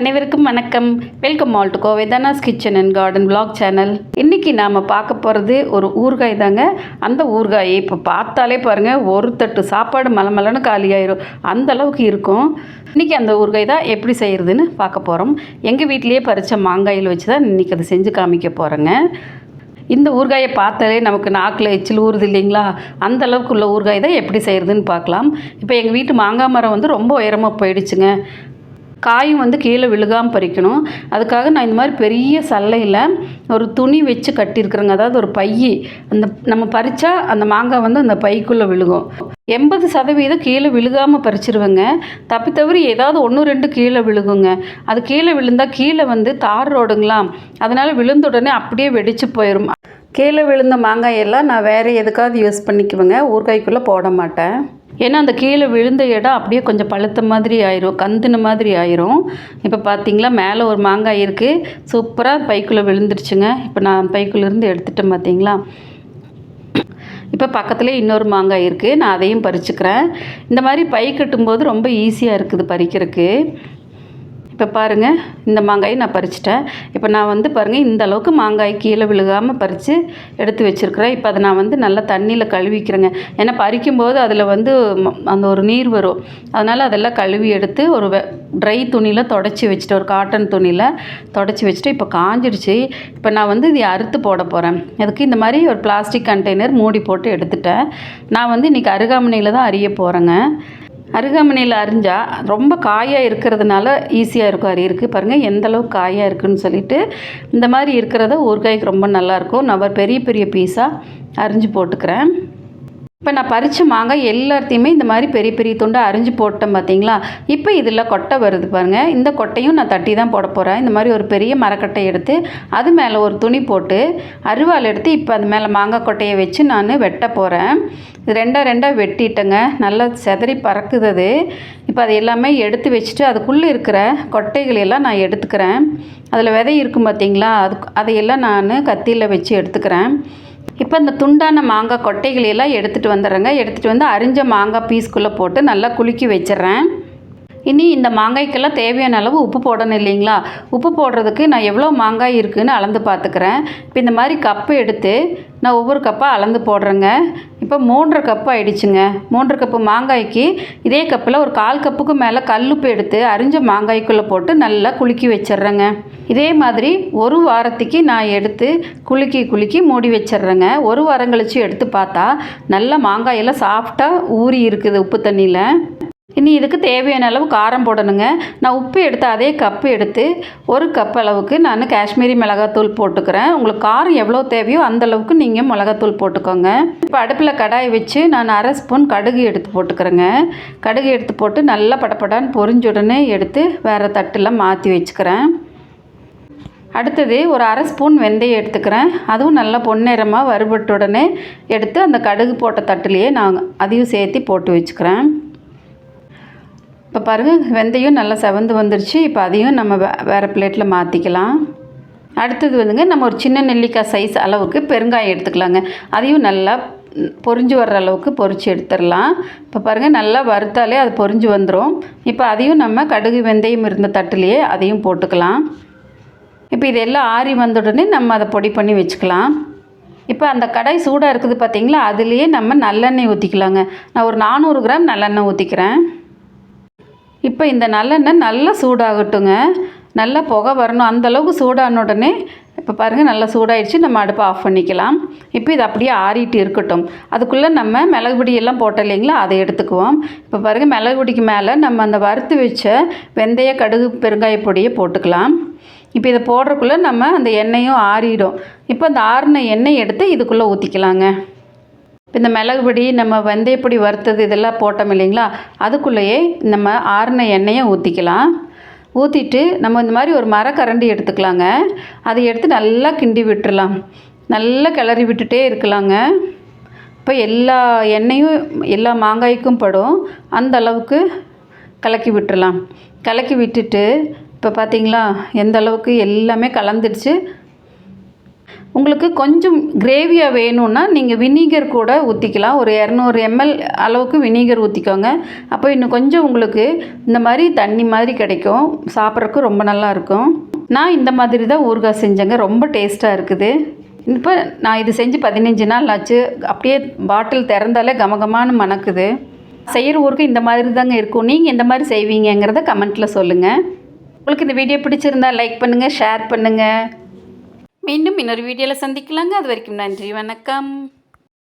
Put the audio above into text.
அனைவருக்கும் வணக்கம். Welcome all to Kovai Dhana's kitchen and garden vlog channel இன்றைக்கி நாம் பார்க்க போகிறது ஒரு ஊறுகாய் தாங்க. அந்த ஊறுகாயை இப்போ பார்த்தாலே பாருங்கள் ஒரு தட்டு சாப்பாடு மலமலன்னு காலியாயிரும். அந்த அளவுக்கு இருக்கும். இன்றைக்கி அந்த ஊறுகாய் தான் எப்படி செய்கிறதுன்னு பார்க்க போகிறோம் எங்கள் வீட்டிலேயே பறித்த மாங்காயில் வச்சு தான் இன்றைக்கி அதை செஞ்சு காமிக்க போகிறேங்க இந்த ஊறுகாயை பார்த்தாலே நமக்கு நாக்கில் எச்சில் ஊறுது இல்லைங்களா? அந்த அளவுக்கு உள்ள ஊறுகாய் தான் எப்படி செய்கிறதுன்னு பார்க்கலாம். இப்போ எங்கள் வீட்டு மாங்காய் மரம் வந்து ரொம்ப உயரமாக போயிடுச்சுங்க. காயும் வந்து கீழே விழுகாமல் பறிக்கணும். அதுக்காக நான் இந்த மாதிரி பெரிய சல்லையில் ஒரு துணி வச்சு கட்டியிருக்கிறேங்க. அதாவது ஒரு பை அந்த நம்ம பறித்தா அந்த மாங்காய் வந்து அந்த பைக்குள்ளே விழுகும். எண்பது சதவீதம் கீழே விழுகாமல் பறிச்சிருவேங்க. தப்பி தவறி ஏதாவது ஒன்று ரெண்டு கீழே விழுகுங்க. அது கீழே விழுந்தால் கீழே வந்து தார் ரோடுங்களா அதனால் விழுந்த உடனே அப்படியே வெடிச்சு போயிடும் கீழே விழுந்த மாங்காயெல்லாம் நான் வேறு எதுக்காவது யூஸ் பண்ணிக்குவேங்க. ஊறுகாய்க்குள்ளே போட மாட்டேன். ஏன்னா அந்த கீழே விழுந்த இடம் அப்படியே கொஞ்சம் பழுத்த மாதிரி ஆயிரும் கந்துன மாதிரி ஆயிரும். இப்போ பார்த்தீங்களா மேலே ஒரு மாங்காய் இருக்குது சூப்பராக பைக்குள்ளே விழுந்துருச்சுங்க. இப்போ நான் பைக்குள்ளேருந்து எடுத்துட்டேன் பார்த்தீங்களா இப்போ பக்கத்துலேயே இன்னொரு மாங்காய் இருக்குது நான் அதையும் பறிச்சுக்கிறேன். இந்த மாதிரி பை கட்டும்போது ரொம்ப ஈஸியாக இருக்குது பறிக்கிறதுக்கு. இப்போ பாருங்கள் இந்த மாங்காயை நான் பறிச்சிட்டேன். இப்போ நான் வந்து பாருங்கள் இந்த அளவுக்கு மாங்காய் கீழே விழுகாமல் பறித்து எடுத்து வச்சுருக்கிறேன். இப்போ அதை நான் வந்து நல்லா தண்ணியில் கழுவிக்கிறேங்க ஏன்னா பறிக்கும்போது அதில் வந்து ம- அந்த ஒரு நீர் வரும். அதனால் அதெல்லாம் கழுவி எடுத்து ஒரு ட்ரை துணியில் தொடச்சி வச்சுட்டு ஒரு காட்டன் துணியில் தொடச்சி வச்சுட்டு இப்போ காஞ்சிடுச்சு. இப்போ நான் வந்து இதை அறுத்து போட போகிறேன் அதுக்கு இந்த மாதிரி ஒரு பிளாஸ்டிக் கண்டெய்னர் மூடி போட்டு எடுத்துட்டேன். நான் வந்து இன்றைக்கி அருகாமனையில் தான் அறிய போகிறேங்க அருகாமனையில் அரிஞ்சால் ரொம்ப காயாக இருக்கிறதுனால ஈஸியாக இருக்கும். அரியருக்கு பாருங்கள் எந்தளவுக்கு காயாக இருக்குன்னு சொல்லிட்டு இந்த மாதிரி இருக்கிறத ஊறுகாய்க்கு ரொம்ப நல்லாயிருக்கும் நான் பெரிய பெரிய பீஸாக அரிஞ்சு போட்டுக்கிறேன். இப்போ நான் பறித்த மாங்காய் எல்லாத்தையுமே இந்த மாதிரி பெரிய பெரிய துண்டை அரிஞ்சு போட்டேன் பார்த்தீங்களா இப்போ இதில் கொட்டை வருது பாருங்கள் இந்த கொட்டையும் நான் தட்டி தான் போட போகிறேன் இந்த மாதிரி ஒரு பெரிய மரக்கட்டை எடுத்து அது மேலே ஒரு துணி போட்டு அருவாள் எடுத்து இப்போ அது மேலே மாங்காய் கொட்டையை வச்சு நான் வெட்ட போகிறேன் இது ரெண்டாக ரெண்டாக வெட்டிட்டேங்க. நல்லா செதறி பறக்குது அது. இப்போ அது எல்லாமே எடுத்து வச்சுட்டு அதுக்குள்ளே இருக்கிற கொட்டைகளை எல்லாம் நான் எடுத்துக்கிறேன். அதில் விதை இருக்கும் பார்த்தீங்களா அது அதையெல்லாம் நான் கத்தியில் வச்சு எடுத்துக்கிறேன். இப்போ இந்த துண்டான மாங்காய் கொட்டைகளை எல்லாம் எடுத்துகிட்டு வந்துடுறேங்க. எடுத்துகிட்டு வந்து அரிஞ்ச மாங்காய் பீஸ்குள்ளே போட்டு நல்லா குலுக்கி வச்சிடுறேன். இனி இந்த மாங்காய்க்கெல்லாம் தேவையான அளவு உப்பு போடணும் இல்லைங்களா? உப்பு போடுறதுக்கு நான் எவ்வளோ மாங்காய் இருக்குதுன்னு அளந்து பார்த்துக்கிறேன். இப்போ இந்த மாதிரி கப்பு எடுத்து நான் ஒவ்வொரு கப்பாக அளந்து போடுறேங்க. இப்போ மூன்றரை கப்பு ஆயிடுச்சுங்க. மூன்றரை கப்பு மாங்காய்க்கு இதே கப்பில் ஒரு கால் கப்புக்கு மேலே கல்லுப்பு எடுத்து அரிஞ்ச மாங்காய்க்குள்ளே போட்டு நல்லா குலுக்கி வச்சிடுறேங்க. இதே மாதிரி ஒரு வாரத்துக்கு நான் எடுத்து குலுக்கி குலுக்கி மூடி வச்சிடுறேங்க. ஒரு வாரம் கழிச்சு எடுத்து பார்த்தா நல்ல மாங்காயெல்லாம் சாஃப்டாக ஊறி இருக்குது உப்பு தண்ணியில். இனி இதுக்கு தேவையான அளவு காரம் போடணுங்க. நான் உப்பு எடுத்து அதே கப்பு எடுத்து ஒரு கப் அளவுக்கு நான் காஷ்மீரி மிளகாத்தூள் போட்டுக்கிறேன். உங்களுக்கு காரம் எவ்வளோ தேவையோ அந்த அளவுக்கு நீங்கள் மிளகாத்தூள் போட்டுக்கோங்க. இப்போ அடுப்பில் கடாய் வச்சு நான் அரை ஸ்பூன் கடுகு எடுத்து போட்டுக்கிறேங்க. கடுகு எடுத்து போட்டு நல்லா படபடான்னு பொரிஞ்ச உடனே எடுத்து வேறு தட்டில் மாற்றி வச்சுக்கிறேன். அடுத்தது ஒரு அரை ஸ்பூன் வெந்தயம் எடுத்துக்கிறேன். அதுவும் நல்லா பொன்னிறமாக வறுபட்ட உடனே எடுத்து அந்த கடுகு போட்ட தட்டுலேயே நான் அதையும் சேர்த்து போட்டு வச்சுக்கிறேன். இப்போ பாருங்கள் வெந்தயம் நல்லா செவந்து வந்துருச்சு. இப்போ அதையும் நம்ம வேறு பிளேட்டில் மாற்றிக்கலாம் அடுத்தது வந்துங்க நம்ம ஒரு சின்ன நெல்லிக்காய் சைஸ் அளவுக்கு பெருங்காயம் எடுத்துக்கலாங்க. அதையும் நல்லா பொறிஞ்சு பொரிஞ்சு வர்ற அளவுக்கு பொறிச்சு எடுத்துடலாம். இப்போ பாருங்கள் நல்லா வறுத்தாலே அது பொரிஞ்சு வந்துடும் இப்போ அதையும் நம்ம கடுகு வெந்தயம் இருந்த தட்டுலேயே அதையும் போட்டுக்கலாம். இப்போ இதெல்லாம் ஆறி வந்த உடனே நம்ம அதை பொடி பண்ணி வச்சுக்கலாம். இப்போ அந்த கடாய் சூடாக இருக்குது பார்த்தீங்களா அதுலேயே நம்ம நல்லெண்ணெய் ஊற்றிக்கலாங்க நான் ஒரு நானூறு கிராம் நல்லெண்ணெய் ஊற்றிக்கிறேன் இப்போ இந்த நல்லெண்ணெய் நல்லா சூடாகட்டுங்க. நல்லா புகை வரணும். அந்த அளவுக்கு சூடான உடனே இப்போ பாருங்கள் நல்லா சூடாயிடுச்சு. நம்ம அடுப்பை ஆஃப் பண்ணிக்கலாம். இப்போ இது அப்படியே ஆறிட்டு இருக்கட்டும். அதுக்குள்ளே நம்ம மிளகு பொடி எல்லாம் போட்டோம் இல்லைங்களா? அதை எடுத்துக்குவோம். இப்போ பாருங்கள் மிளகு பொடிக்கு மேலே நம்ம அந்த வறுத்து வச்ச வெந்தய கடுகு பெருங்காய பொடியை போட்டுக்கலாம். இப்போ இதை போடுறக்குள்ளே நம்ம அந்த எண்ணெயும் ஆறிடும். இப்போ அந்த ஆறின எண்ணெய் எடுத்து இதுக்குள்ளே ஊற்றிக்கலாங்க இந்த மிளகுபொடி நம்ம வெந்தயப்பொடி வறுத்தது இதெல்லாம் போட்டோம் இல்லைங்களா? அதுக்குள்ளேயே நம்ம ஆறின எண்ணெயை ஊற்றிக்கலாம் ஊற்றிட்டு நம்ம இந்த மாதிரி ஒரு மரக்கரண்டி எடுத்துக்கலாங்க. அதை எடுத்து நல்லா கிண்டி விட்டுறலாம். நல்லா கிளறி விட்டுட்டே இருக்கலாங்க. இப்போ எல்லா எண்ணெயும் எல்லா மாங்காய்க்கும் படும். அந்த அளவுக்கு கலக்கி விட்டுடலாம் கலக்கி விட்டுட்டு இப்போ பார்த்தீங்களா? எந்த அளவுக்கு எல்லாமே கலந்துடுச்சு. உங்களுக்கு கொஞ்சம் கிரேவியாக வேணும்னா நீங்கள் வினிகர் கூட ஊற்றிக்கலாம் ஒரு இரநூறு எம்எல் அளவுக்கு வினிகர் ஊற்றிக்கோங்க அப்போ இன்னும் கொஞ்சம் உங்களுக்கு இந்த மாதிரி தண்ணி மாதிரி கிடைக்கும். சாப்பிட்றதுக்கு ரொம்ப நல்லா இருக்கும். நான் இந்த மாதிரி தான் ஊறுகாய் செஞ்சேங்க. ரொம்ப டேஸ்ட்டாக இருக்குது. இப்போ நான் இது செஞ்சு பதினஞ்சு நாள் ஆச்சு. அப்படியே பாட்டில் திறந்தாலே கமகமான்னு மணக்குது. செய்கிற ஊருக்கு இந்த மாதிரி தாங்க இருக்கும். நீங்கள் இந்த மாதிரி செய்வீங்கங்கிறத கமெண்ட்டில் சொல்லுங்கள் உங்களுக்கு இந்த வீடியோ பிடிச்சிருந்தா லைக் பண்ணுங்கள் ஷேர் பண்ணுங்கள் மீண்டும் இன்னொரு வீடியோவில் சந்திக்கலாங்க. அது வரைக்கும் நன்றி வணக்கம்.